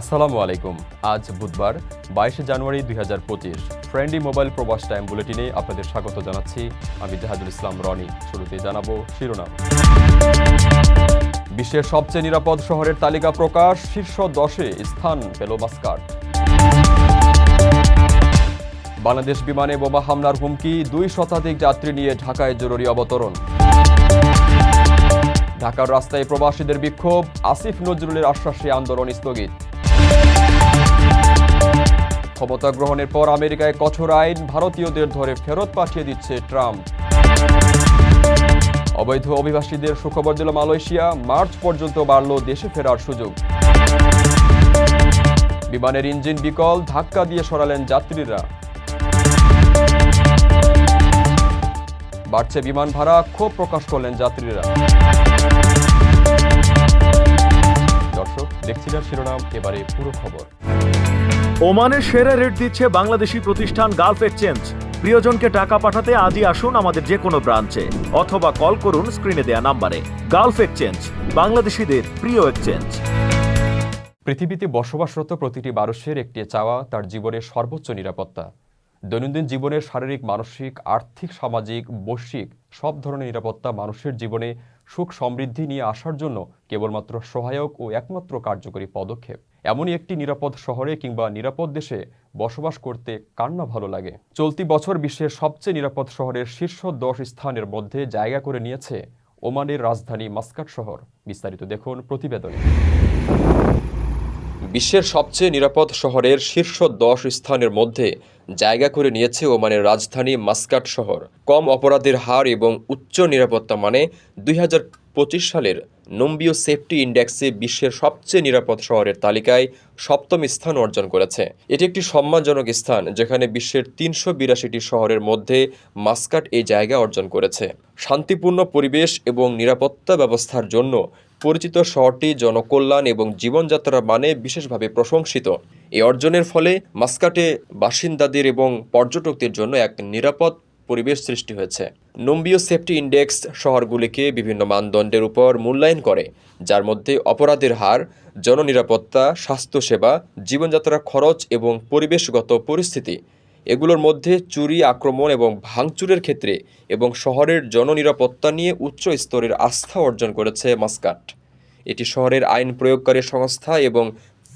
আসসালামু আলাইকুম। আজ বুধবার, বাইশে জানুয়ারি দুই হাজার পঁচিশ। ফ্রেন্ডলি মোবাইল প্রবাস টাইম বুলেটিনে আপনাদের স্বাগত জানাচ্ছি। আমি জাহাজুল ইসলাম রনি। শুরুতে জানাব শিরোনাম। বিশ্বের সবচেয়ে নিরাপদ শহরের তালিকা প্রকাশ, শীর্ষ দশে স্থান পেল মাস্কাট। বাংলাদেশ বিমানে বোমা হামলার হুমকি, দুই শতাধিক যাত্রী নিয়ে ঢাকায় জরুরি অবতরণ। ঢাকার রাস্তায় প্রবাসীদের বিক্ষোভ, আসিফ নজরুলের আশ্বাসে আন্দোলন স্থগিত। ক্ষমতা গ্রহণের পর আমেরিকায় কঠোর আইন ভারতীয়দের ধরে ফেরত পাঠিয়ে দিচ্ছে ট্রাম্প। অবৈধ অভিবাসীদের সুখবর দিল মালয়েশিয়া, মার্চ পর্যন্ত বাড়ল দেশে ফেরার সুযোগ। বিমানের ইঞ্জিন বিকল, ধাক্কা দিয়ে সরালেন যাত্রীরা। বাড়ছে বিমান ভাড়া, ক্ষোভ প্রকাশ করলেন যাত্রীরা। দর্শক, দেখছিলেন শিরোনাম, এবারে পুরো খবর। ওমানের সেরা রেট দিচ্ছে বাংলাদেশি প্রতিষ্ঠান গালফ এক্সচেঞ্জ। প্রিয়জনকে টাকা পাঠাতে আজই আসুন আমাদের যে কোনো ব্রাঞ্চে, অথবা কল করুন স্ক্রিনে দেয়া নাম্বারে। গালফ এক্সচেঞ্জ, বাংলাদেশিদের প্রিয় এক্সচেঞ্জ। পৃথিবীতে বসবাসরত প্রতিটি মানুষের একটি চাওয়া তার জীবনের সর্বোচ্চ নিরাপত্তা। দৈনন্দিন জীবনের শারীরিক, মানসিক, আর্থিক, সামাজিক, বৈশ্বিক সব ধরনের নিরাপত্তা মানুষের জীবনে সুখ সমৃদ্ধি নিয়ে আসার জন্য কেবলমাত্র সহায়ক ও একমাত্র কার্যকরী পদক্ষেপ। এমনই একটি নিরাপদ শহরে কিংবা নিরাপদ দেশে বসবাস করতে কার না ভালো লাগে? চলতি বছর বিশ্বের সবচেয়ে নিরাপদ শহরের শীর্ষ দশ স্থানের মধ্যে জায়গা করে নিয়েছে ওমানের রাজধানী মাস্কাট শহর। বিস্তারিত দেখুন প্রতিবেদনে। বিশ্বের সবচেয়ে নিরাপদ শহরের শীর্ষ দশ স্থানের মধ্যে জায়গা করে নিয়েছে ওমানের রাজধানী মাস্কাট শহর। কম অপরাধের হার এবং উচ্চ নিরাপত্তা মানে দুই হাজার পঁচিশ সালের নম্বিও সেফটি ইন্ডেক্সে বিশ্বের সবচেয়ে নিরাপদ শহরের তালিকায় সপ্তম স্থান অর্জন করেছে। এটি একটি সম্মানজনক স্থান যেখানে বিশ্বের তিনশো বিরাশিটি শহরের মধ্যে মাস্কাট এই জায়গা অর্জন করেছে। শান্তিপূর্ণ পরিবেশ এবং নিরাপত্তা ব্যবস্থার জন্য পরিচিত শহরটি জনকল্যাণ এবং জীবনযাত্রার মানে বিশেষভাবে প্রশংসিত। এই অর্জনের ফলে মাস্কাটে বাসিন্দাদের এবং পর্যটকদের জন্য এক নিরাপদ পরিবেশ সৃষ্টি হয়েছে। নম্বিও সেফটি ইন্ডেক্স শহরগুলিকে বিভিন্ন মানদণ্ডের উপর মূল্যায়ন করে, যার মধ্যে অপরাধের হার, জননিরাপত্তা, স্বাস্থ্যসেবা, জীবনযাত্রার খরচ এবং পরিবেশগত পরিস্থিতি এগুলোর মধ্যে চুরি, আক্রমণ এবং ভাঙচুরের ক্ষেত্রে এবং শহরের জননিরাপত্তা নিয়ে উচ্চ স্তরের আস্থা অর্জন করেছে মাস্কাট। এটি শহরের আইন প্রয়োগকারী সংস্থা এবং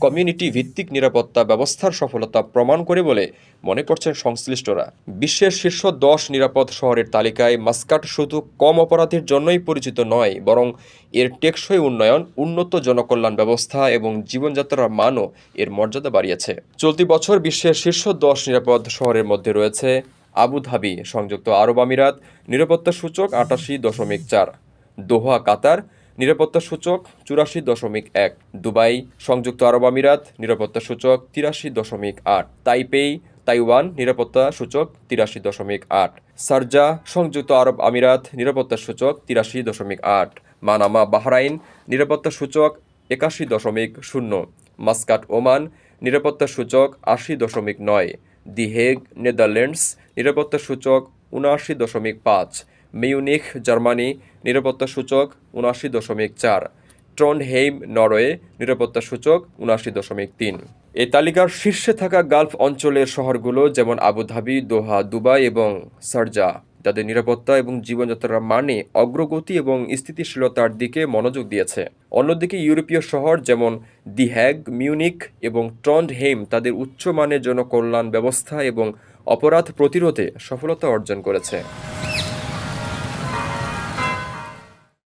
কমিউনিটি ভিত্তিক নিরাপত্তা ব্যবস্থার সফলতা প্রমাণ করে বলে মনে করছেন সংশ্লিষ্টরা। বিশ্বের শীর্ষ দশ নিরাপদ শহরের তালিকায় মাস্কাট শুধু কম অপরাধের জন্যই পরিচিত নয়, বরং এর টেকসই উন্নয়ন, উন্নত জনকল্যাণ ব্যবস্থা এবং জীবনযাত্রার মানও এর মর্যাদা বাড়িয়েছে। চলতি বছর বিশ্বের শীর্ষ দশ নিরাপদ শহরের মধ্যে রয়েছে আবুধাবি সংযুক্ত আরব আমিরাত, নিরাপত্তা সূচক আটাশি দশমিক চার, দোহা, কাতার নিরাপত্তা সূচক চুরাশি দশমিক এক। দুবাই, সংযুক্ত আরব আমিরাত, নিরাপত্তা সূচক তিরাশি দশমিক আট। তাইপেই তাইওয়ান, নিরাপত্তা সূচক তিরাশি দশমিক আট। সার্জা, সংযুক্ত আরব আমিরাত, নিরাপত্তা সূচক তিরাশি দশমিক আট। মানামা, বাহরাইন, নিরাপত্তা সূচক একাশি দশমিক শূন্য। মাস্কাট, ওমান, নিরাপত্তা সূচক আশি দশমিক নয়। দি হেগ, নেদারল্যান্ডস, নিরাপত্তা সূচক উনআশি দশমিক পাঁচ। মিউনিখ, জার্মানি, নিরাপত্তা সূচক উনআশি দশমিক চার। ট্রন্ডহেইম নরওয়ে, নিরাপত্তা সূচক উনআশি দশমিক তিন। এই তালিকার শীর্ষে থাকা গালফ অঞ্চলের শহরগুলো যেমন আবুধাবি, দোহা, দুবাই এবং সারজা। তাদের নিরাপত্তা এবং জীবনযাত্রার মানে অগ্রগতি এবং স্থিতিশীলতার দিকে মনোযোগ দিয়েছে। অন্যদিকে ইউরোপীয় শহর যেমন দি হ্যাগ মিউনিক এবং ট্রন্ডহেইম তাদের উচ্চ উচ্চমানের জনকল্যাণ ব্যবস্থা এবং অপরাধ প্রতিরোধে সফলতা অর্জন করেছে।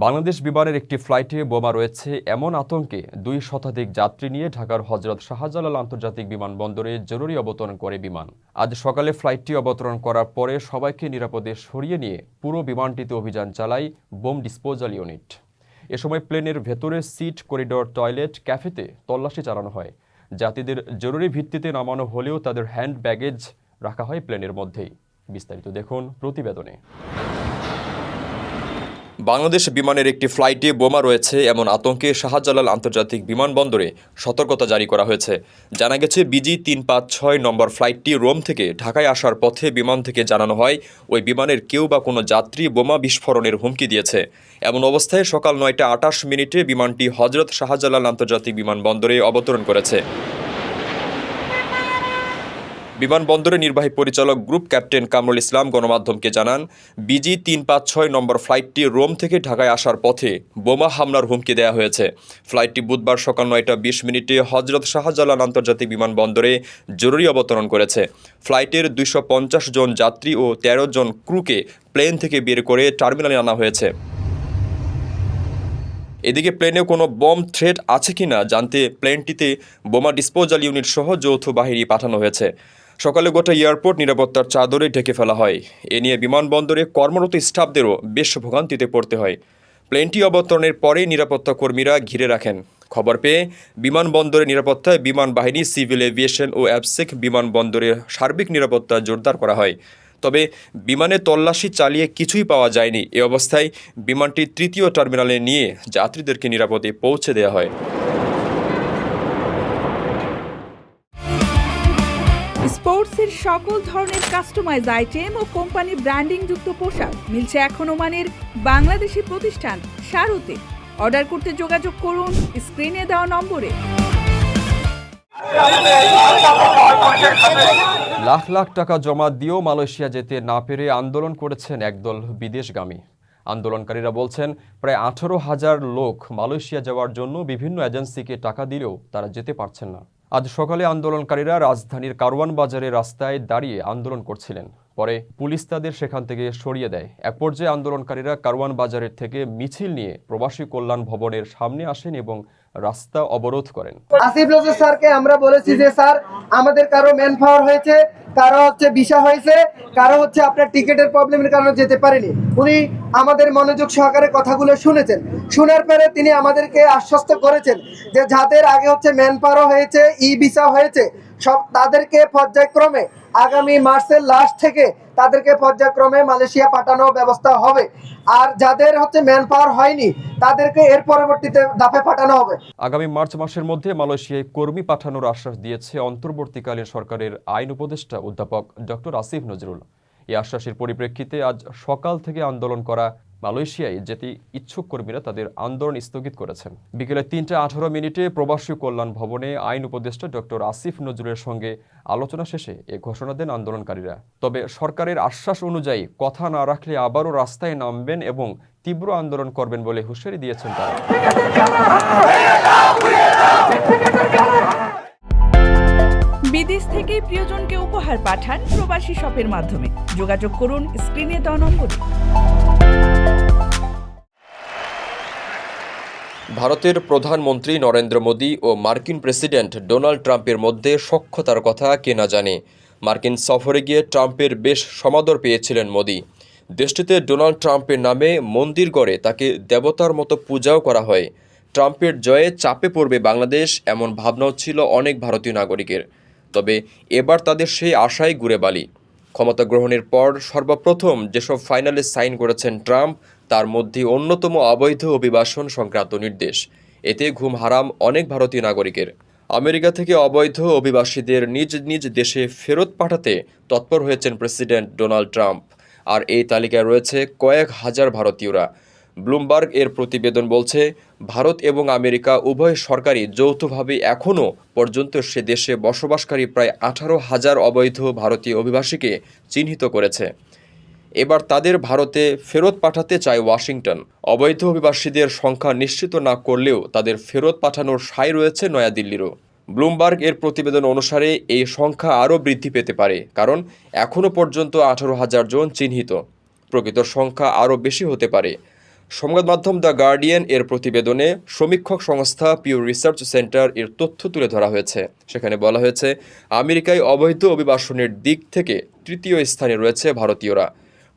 বাংলাদেশ বিমানের একটি ফ্লাইটে বোমা রয়েছে এমন আতঙ্কে দুই শতাধিক যাত্রী নিয়ে ঢাকার হজরত শাহজালাল আন্তর্জাতিক বিমানবন্দরে জরুরি অবতরণ করে বিমান। আজ সকালে ফ্লাইটটি অবতরণ করার পরে সবাইকে নিরাপদে সরিয়ে নিয়ে পুরো বিমানটিতে অভিযান চালায় বোম ডিসপোজাল ইউনিট। এ সময় প্লেনের ভেতরে সিট, করিডোর, টয়লেট, ক্যাফেতে তল্লাশি চালানো হয়। যাত্রীদের জরুরি ভিত্তিতে নামানো হলেও তাদের হ্যান্ড ব্যাগেজ রাখা হয় প্লেনের মধ্যেই। বিস্তারিত দেখুন প্রতিবেদনে। বাংলাদেশ বিমানের একটি ফ্লাইটে বোমা রয়েছে এমন আতঙ্কে শাহজালাল আন্তর্জাতিক বিমানবন্দরে সতর্কতা জারি করা হয়েছে। জানা গেছে, বিজি তিন পাঁচ ছয় নম্বর ফ্লাইটটি রোম থেকে ঢাকায় আসার পথে বিমান থেকে জানানো হয়, ওই বিমানের কেউ বা কোনো যাত্রী বোমা বিস্ফোরণের হুমকি দিয়েছে। এমন অবস্থায় সকাল নয়টা আটাশ মিনিটে বিমানটি হজরত শাহজালাল আন্তর্জাতিক বিমানবন্দরে অবতরণ করেছে। বিমানবন্দরের নির্বাহী পরিচালক গ্রুপ ক্যাপ্টেন কামরুল ইসলাম গণমাধ্যমকে জানান, বিজি তিন পাঁচ ছয় নম্বর ফ্লাইটটি রোম থেকে ঢাকায় আসার পথে বোমা হামলার হুমকি দেওয়া হয়েছে। ফ্লাইটটি বুধবার সকাল নয়টা বিশ মিনিটে হজরত শাহজালাল আন্তর্জাতিক বিমানবন্দরে জরুরি অবতরণ করেছে। ফ্লাইটের দুইশো পঞ্চাশ জন যাত্রী ও তেরো জন ক্রুকে প্লেন থেকে বের করে টার্মিনালে আনা হয়েছে। এদিকে প্লেনে কোনো বম থ্রেট আছে কিনা জানতে প্লেনটিতে বোমা ডিসপোজাল ইউনিট সহ যৌথ বাহিনী পাঠানো হয়েছে। সকালে গোটা এয়ারপোর্ট নিরাপত্তার চাদরে ঢেকে ফেলা হয়। এ নিয়ে বিমানবন্দরে কর্মরত স্টাফদেরও বেশ ভোগান্তিতে পড়তে হয়। প্লেনটি অবতরণের পরেই নিরাপত্তা কর্মীরা ঘিরে রাখেন। খবর পেয়ে বিমানবন্দরের নিরাপত্তায় বিমান বাহিনী, সিভিল এভিয়েশন ও অ্যাবসেক বিমানবন্দরের সার্বিক নিরাপত্তা জোরদার করা হয়। তবে বিমানে তল্লাশি চালিয়ে কিছুই পাওয়া যায়নি। এ অবস্থায় বিমানটি তৃতীয় টার্মিনালে নিয়ে যাত্রীদেরকে নিরাপদে পৌঁছে দেওয়া হয়। স্পোর্টসের সকল ধরনের কাস্টমাইজ আইটেম ও কোম্পানি ব্র্যান্ডিং যুক্ত পোশাক। মিলছে এখন ওমানের বাংলাদেশি প্রতিষ্ঠান সারুতে। অর্ডার করতে যোগাযোগ করুন, স্ক্রিনে দেওয়া নম্বরে। লাখ লাখ টাকা জমা দিয়েও মালয়েশিয়া যেতে না পেরে আন্দোলন করেছেন একদল বিদেশগামী। আন্দোলনকারীরা বলছেন, প্রায় আঠারো হাজার লোক মালয়েশিয়া যাওয়ার জন্য বিভিন্ন এজেন্সিকে টাকা দিলেও তারা যেতে পারছেন না। আজ সকালে আন্দোলনকারীরা রাজধানীর কারওয়ান বাজারের রাস্তায় দাঁড়িয়ে আন্দোলন করছিলেন। পরে পুলিশ তাদের সেখান থেকে সরিয়ে দেয়। এক পর্যায়ে আন্দোলনকারীরা কারওয়ান বাজারের থেকে মিছিল নিয়ে প্রবাসী কল্যাণ ভবনের সামনে আসেন এবং রাস্তা অবরোধ করেন। আসিফ নজরুল স্যারকে আমরা বলেছি যে, স্যার, আমাদের কারও ম্যান পাওয়ার হয়েছে, কারও হচ্ছে ভিসা হয়েছে, কারও হচ্ছে আপনার টিকেটের প্রবলেমের কারণে যেতে পারেনি। উনি আমাদের মনোযোগ সহকারে কথাগুলো শুনেছেন। শোনার পরে তিনি আমাদেরকে আশ্বস্ত করেছেন যে, যাদের আগে হচ্ছে ম্যান পাওয়ার হয়েছে ই ভিসা হয়েছে সব তাদেরকে পর্যায়ক্রমে আগামী মার্চের লাস্ট থেকে তাদেরকে পর্যায়ক্রমে মালয়েশিয়া পাঠানোর ব্যবস্থা হবে। আর যাদের হচ্ছে ম্যান পাওয়ার হয়নি, তাদেরকে এর পরবর্তীতে দাপে পাঠানো হবে। আগামী মার্চ মাসের মধ্যে মালয়েশিয়ায় কর্মী পাঠানোর আশ্বাস দিয়েছে অন্তর্বর্তীকালীন সরকারের আইন উপদেষ্টা অধ্যাপক ডক্টর আসিফ নজরুল। এই আশ্বাসের পরিপ্রেক্ষিতে আজ সকাল থেকে আন্দোলন করা মালয়েশিয়ায় যেতে ইচ্ছুক কর্মীরা তাদের আন্দোলন স্থগিত করেছেন। বিকেলে তিনটা আঠারো মিনিটে প্রবাসী কল্যাণ ভবনে আইন উপদেষ্টা ডক্টর আসিফ নজরুলের সঙ্গে আলোচনা শেষে এ ঘোষণা দেন আন্দোলনকারীরা। তবে সরকারের আশ্বাস অনুযায়ী কথা না রাখলে আবারও রাস্তায় নামবেন এবং তীব্র আন্দোলন করবেন বলে হুঁশিয়ারি দিয়েছেন তারা। বিদেশ থেকে প্রিয়জনকে উপহার পাঠান প্রবাসী শপের মাধ্যমে। যোগাযোগ করুন স্ক্রিনে দেওয়া নম্বরে। ভারতের প্রধানমন্ত্রী নরেন্দ্র মোদী ও মার্কিন প্রেসিডেন্ট ডোনাল্ড ট্রাম্পের মধ্যে সখ্যতার কথা কে না জানে। মার্কিন সফরে গিয়ে ট্রাম্পের বেশ সমাদর পেয়েছিলেন মোদী। দেশটিতে ডোনাল্ড ট্রাম্পের নামে মন্দির গড়ে তাকে দেবতার মতো পূজাও করা হয়। ট্রাম্পের জয়ে চাপে পড়বে বাংলাদেশ এমন ভাবনাও ছিল অনেক ভারতীয় নাগরিকের। তবে এবার তাদের সেই আশায় ঘুরে বালি। ক্ষমতা গ্রহণের পর সর্বপ্রথম যেসব ফাইনালে সাইন করেছেন ট্রাম্প তার মধ্যে অন্যতম অবৈধ অভিবাসন সংক্রান্ত নির্দেশ। এতে ঘুম হারাম অনেক ভারতীয় নাগরিকের। আমেরিকা থেকে অবৈধ অভিবাসীদের নিজ নিজ দেশে ফেরত পাঠাতে তৎপর হয়েছেন প্রেসিডেন্ট ডোনাল্ড ট্রাম্প। আর এই তালিকায় রয়েছে কয়েক হাজার ভারতীয়রা। ব্লুমবার্গ এর প্রতিবেদন বলছে, ভারত এবং আমেরিকা উভয় সরকারই যৌথভাবে এখনও পর্যন্ত সে দেশে বসবাসকারী প্রায় আঠারো হাজার অবৈধ ভারতীয় অভিবাসীকে চিহ্নিত করেছে। এবার তাদের ভারতে ফেরত পাঠাতে চায় ওয়াশিংটন। অবৈধ অভিবাসীদের সংখ্যা নিশ্চিত না করলেও তাদের ফেরত পাঠানোর সায় রয়েছে নয়াদিল্লিরও। ব্লুমবার্গ এর প্রতিবেদন অনুসারে এই সংখ্যা আরও বৃদ্ধি পেতে পারে, কারণ এখনও পর্যন্ত আঠারো হাজার জন চিহ্নিত। প্রকৃত সংখ্যা আরও বেশি হতে পারে। সংবাদ মাধ্যম দ্য গার্ডিয়ান এর প্রতিবেদনে সমীক্ষক সংস্থা পিউ রিসার্চ সেন্টার এর তথ্য তুলে ধরা হয়েছে। সেখানে বলা হয়েছে, আমেরিকায় অবৈধ অভিবাসনের দিক থেকে তৃতীয় স্থানে রয়েছে ভারতীয়রা।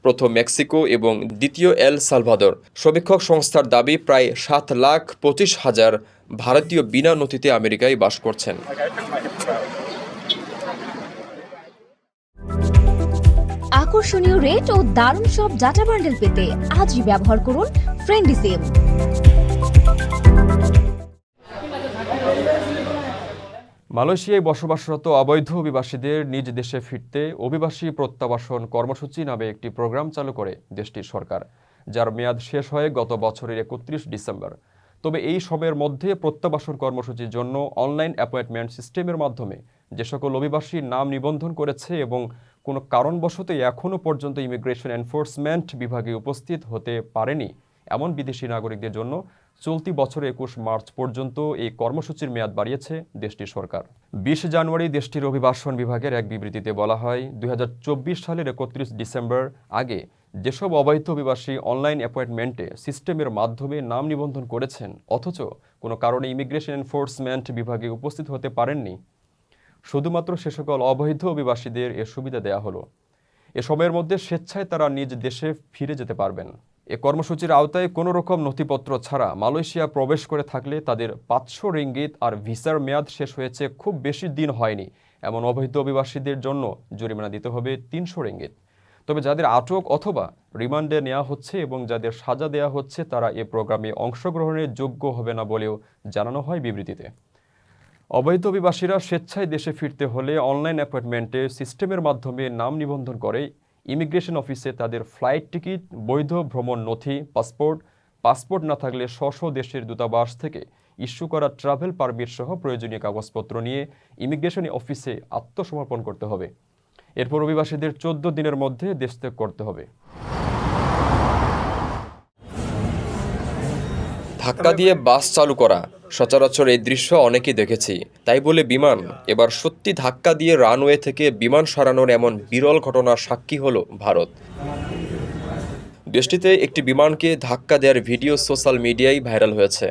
প্রথম মেক্সিকো এবং দ্বিতীয় এল সালভাদর। সমীক্ষক সংস্থার দাবি, প্রায় সাত লাখ পঁচিশ হাজার ভারতীয় বিনা নথিতে আমেরিকায় বাস করছেন। আকর্ষণীয় রেট ও দারুণ সব ডাটা বান্ডেল পেতে আজই ব্যবহার করুন ফ্রেন্ডি মালয়েশিয়ায় বসবাসরত অবৈধ অভিবাসীদের নিজ দেশে ফিরতে অভিবাসী প্রত্যাবাসন কর্মসূচি নামে একটি প্রোগ্রাম চালু করে দেশটির সরকার, যার মেয়াদ শেষ হয় গত বছরের একত্রিশ ডিসেম্বর। তবে এই সময়ের মধ্যে প্রত্যাবাসন কর্মসূচির জন্য অনলাইন অ্যাপয়েন্টমেন্ট সিস্টেমের মাধ্যমে যে সকল অভিবাসী নাম নিবন্ধন করেছে এবং কোনো কারণবশত এখনও পর্যন্ত ইমিগ্রেশন এনফোর্সমেন্ট বিভাগে উপস্থিত হতে পারেনি এমন বিদেশি নাগরিকদের জন্য চলতি বছরের একুশ মার্চ পর্যন্ত এই কর্মসূচির মেয়াদ বাড়িয়েছে দেশটির সরকার। বিশ জানুয়ারি দেশটির অভিবাসন বিভাগের এক বিবৃতিতে বলা হয়, দুই হাজার চব্বিশ সালের একত্রিশ ডিসেম্বর আগে যেসব অবৈধ অভিবাসী অনলাইন অ্যাপয়েন্টমেন্টে সিস্টেমের মাধ্যমে নাম নিবন্ধন করেছেন, অথচ কোনো কারণে ইমিগ্রেশন এনফোর্সমেন্ট বিভাগে উপস্থিত হতে পারেননি। শুধুমাত্র সে সকল অবৈধ অভিবাসীদের এ সুবিধা দেয়া হলো। এ সময়ের মধ্যে স্বেচ্ছায় তারা নিজ দেশে ফিরে যেতে পারবেন। এ কর্মসূচির আওতায় কোনো রকম নথিপত্র ছাড়া মালয়েশিয়া প্রবেশ করে থাকলে তাদের পাঁচশো রিঙ্গিত আর ভিসার মেয়াদ শেষ হয়েছে খুব বেশি দিন হয়নি। এমন অবৈধ অভিবাসীদের জন্য জরিমানা দিতে হবে তিনশো রিঙ্গিত। তবে যাদের আটক অথবা রিমান্ডে নেওয়া হচ্ছে এবং যাদের সাজা দেওয়া হচ্ছে তারা এ প্রোগ্রামে অংশগ্রহণের যোগ্য হবে না বলেও জানানো হয় বিবৃতিতে। অবৈধ অভিবাসীরা স্বেচ্ছায় দেশে ফিরতে হলে অনলাইন অ্যাপয়েন্টমেন্টে সিস্টেমের মাধ্যমে নাম নিবন্ধন করে ইমিগ্রেশন অফিসে তাদের ফ্লাইট টিকিট, বৈধ ভ্রমণ নথি, পাসপোর্ট পাসপোর্ট না থাকলে স্ব দেশের দূতাবাস থেকে ইস্যু করা ট্রাভেল পারমিট সহ প্রয়োজনীয় কাগজপত্র নিয়ে ইমিগ্রেশন অফিসে আত্মসমর্পণ করতে হবে। এরপর অভিবাসীদের চোদ্দ দিনের মধ্যে দেশ ত্যাগ করতে হবে। ধাক্কা দিয়ে বাস চালু করা। সচরাচর এই দৃশ্য অনেকেই দেখেছি। তাই বলে বিমান, এবার সত্যি ধাক্কা দিয়ে রানওয়ে থেকে বিমান সরানোর এমন বিরল ঘটনার সাক্ষী হলো ভারত। দেশটিতে একটি বিমানকে ধাক্কা দেওয়ার ভিডিও সোশ্যাল মিডিয়ায় ভাইরাল হয়েছে।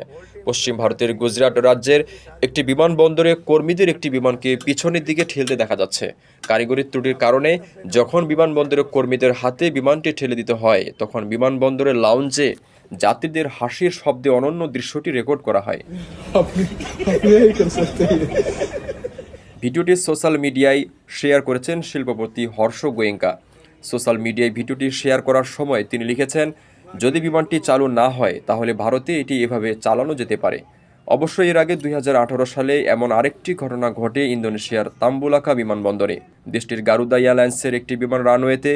পশ্চিম ভারতের গুজরাট রাজ্যের একটি বিমানবন্দরে কর্মীদের একটি বিমানকে পিছনের দিকে ঠেলতে দেখা যাচ্ছে। কারিগরি ত্রুটির কারণে যখন বিমানবন্দরের কর্মীদের হাতে বিমানটি ঠেলে দিতে হয়, তখন বিমানবন্দরের লাউঞ্জে যাত্রীদের হাসির শব্দে অনন্য দৃশ্যটি রেকর্ড করা হয়। ভিডিওটি সোশ্যাল মিডিয়ায় শেয়ার করেছেন শিল্পপতি হর্ষ গোয়েঙ্কা। সোশ্যাল মিডিয়ায় ভিডিওটি শেয়ার করার সময় তিনি লিখেছেন যদি বিমানটি চালু না হয় তাহলে ভারতে এটি এভাবে চালানো যেতে পারে। অবশ্য এর আগে দুই হাজার আঠারো সালে এমন আরেকটি ঘটনা ঘটে ইন্দোনেশিয়ার তাম্বুলাকা বিমানবন্দরে। দেশটির গারুদা এয়ারলাইন্সের একটি বিমান রানওয়েতে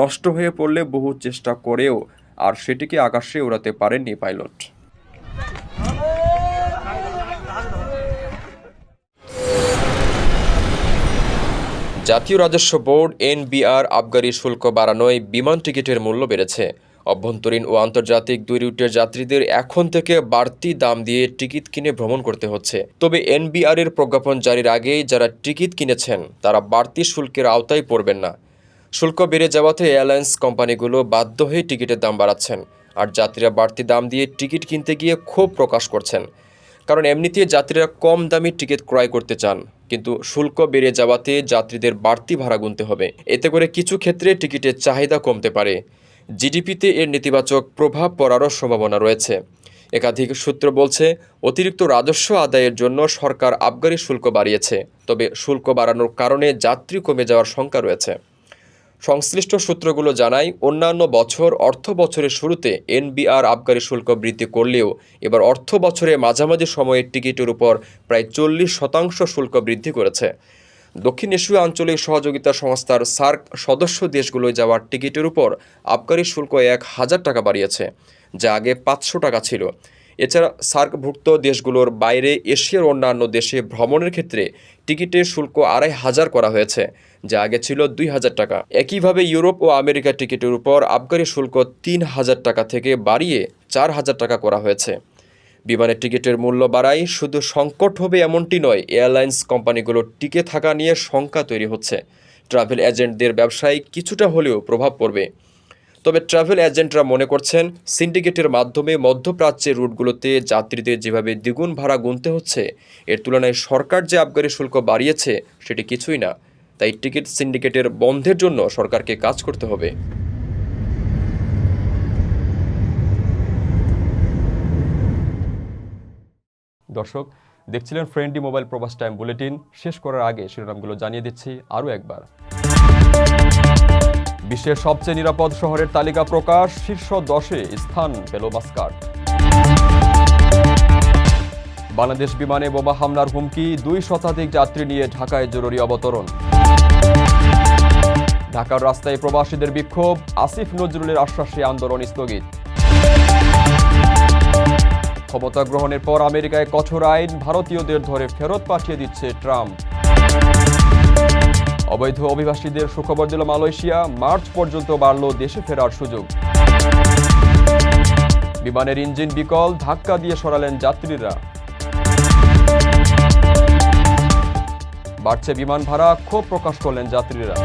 নষ্ট হয়ে পড়লে বহু চেষ্টা করেও আর সেটিকে আকাশে ওড়াতে পারেননি পাইলট। জাতীয় রাজস্ব বোর্ড, এনবিআর, আবগারি শুল্ক বাড়ানোয় বিমান টিকিটের মূল্য বেড়েছে। অভ্যন্তরীণ ও আন্তর্জাতিক দুই রুটের যাত্রীদের এখন থেকে বাড়তি দাম দিয়ে টিকিট কিনে ভ্রমণ করতে হচ্ছে। তবে এনবিআর এর প্রজ্ঞাপন জারির আগেই যারা টিকিট কিনেছেন, তারা বাড়তি শুল্কের আওতায় পড়বেন না। শুল্ক বেড়ে যাওয়াতে এয়ারলাইন্স কোম্পানিগুলো বাধ্য হয়ে টিকিটের দাম বাড়াচ্ছেন, আর যাত্রীরা বাড়তি দাম দিয়ে টিকিট কিনতে গিয়ে ক্ষোভ প্রকাশ করছেন। কারণ এমনিতে যাত্রীরা কম দামি টিকিট ক্রয় করতে চান, কিন্তু শুল্ক বেড়ে যাওয়াতে যাত্রীদের বাড়তি ভাড়া গুনতে হবে। এতে করে কিছু ক্ষেত্রে টিকিটের চাহিদা কমতে পারে। জিডিপিতে এর নেতিবাচক প্রভাব পড়ারও সম্ভাবনা রয়েছে। একাধিক সূত্র বলছে, অতিরিক্ত রাজস্ব আদায়ের জন্য সরকার আবগারি শুল্ক বাড়িয়েছে, তবে শুল্ক বাড়ানোর কারণে যাত্রী কমে যাওয়ার শঙ্কা রয়েছে। সংশ্লিষ্ট সূত্রগুলো জানায়, অন্যান্য বছর অর্থ বছরের শুরুতে এনবিআর আবগারি শুল্ক বৃদ্ধি করলেও এবার অর্থ বছরে মাঝামাঝি সময়ে টিকিটের উপর প্রায় চল্লিশ শতাংশ শুল্ক বৃদ্ধি করেছে। দক্ষিণ এশীয় আঞ্চলিক সহযোগিতা সংস্থার সার্ক সদস্য দেশগুলোয় যাওয়ার টিকিটের উপর আবগারি শুল্ক এক হাজার টাকা বাড়িয়েছে, যা আগে পাঁচশো টাকা ছিল। এছাড়া সার্কভুক্ত দেশগুলোর বাইরে এশিয়ার অন্যান্য দেশে ভ্রমণের ক্ষেত্রে টিকিটের শুল্ক আড়াই হাজার করা হয়েছে, যা আগে ছিল দুই হাজার টাকা। একইভাবে ইউরোপ ও আমেরিকা টিকিটের উপর আবগারি শুল্ক তিন হাজার টাকা থেকে বাড়িয়ে চার হাজার টাকা করা হয়েছে। বিমানের টিকিটের মূল্য বাড়ায় শুধু সংকট হবে এমনটি নয়, এয়ারলাইন্স কোম্পানিগুলোর টিকে থাকা নিয়ে শঙ্কা তৈরি হচ্ছে। ট্রাভেল এজেন্টদের ব্যবসায় কিছুটা হলেও প্রভাব পড়বে। তবে ট্রাভেল এজেন্টরা মনে করছেন, সিন্ডিকেটের মাধ্যমে মধ্যপ্রাচ্যের রুটগুলোতে যাত্রীদের যেভাবে দ্বিগুণ ভাড়া গুনতে হচ্ছে, এর তুলনায় সরকার যে আবগারি শুল্ক বাড়িয়েছে, সেটি কিছুই না। তাই টিকিট সিন্ডিকেটের বন্ধের জন্য সরকারকে কাজ করতে হবে। দর্শক, দেখছিলেন friendly mobile Probash Time bulletin. শেষ করার আগে শিরোনামগুলো জানিয়ে দিচ্ছি আরও একবার। বিশ্বের সবচেয়ে নিরাপদ শহরের তালিকা প্রকাশ, শীর্ষ দশে স্থান পেল মাস্কাট। বাংলাদেশ বিমানে বোমা হামলার হুমকি, দুই শতাধিক যাত্রী নিয়ে ঢাকায় জরুরি অবতরণ। ঢাকার রাস্তায় প্রবাসীদের বিক্ষোভ, আসিফ নজরুলের আশ্বাসে আন্দোলন স্থগিত। ক্ষমতা গ্রহণের পর আমেরিকায় কঠোর আইন, ভারতীয়দের ধরে ফেরত পাঠিয়ে দিচ্ছে ট্রাম্প। অবৈধ অভিবাসীদের সুখবর দিল মালয়েশিয়া। মার্চ পর্যন্ত বাড়ল দেশে ফেরার সুযোগ। বিমানের ইঞ্জিন বিকল, ধাক্কা দিয়ে সরালেন যাত্রীরা। বাড়ছে বিমান ভাড়া, ক্ষোভ প্রকাশ করলেন যাত্রীরা।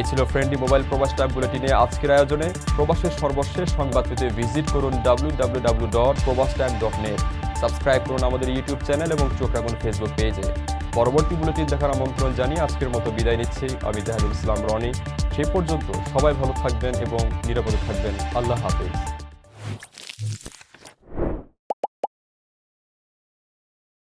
এ ছিল ফ্রেন্ডলি মোবাইল প্রবাস টাইম বুলেটিনে আজকের আয়োজনে। প্রবাসের সর্বশেষ সংবাদ পেতে ভিজিট করুন W W W dot Probash Time dot net subscribe করুন আমাদের ইউটিউব চ্যানেল এবং চোখ রাখুন ফেসবুক পেজে। পরবর্তী বুলেটিন দেখার আমন্ত্রণ জানিয়ে আজকের মতো বিদায় নিচ্ছি। আমি জাহাদুল ইসলাম রনি। সেই পর্যন্ত সবাই ভালো থাকবেন এবং নিরাপদে থাকবেন। আল্লাহ হাফিজ।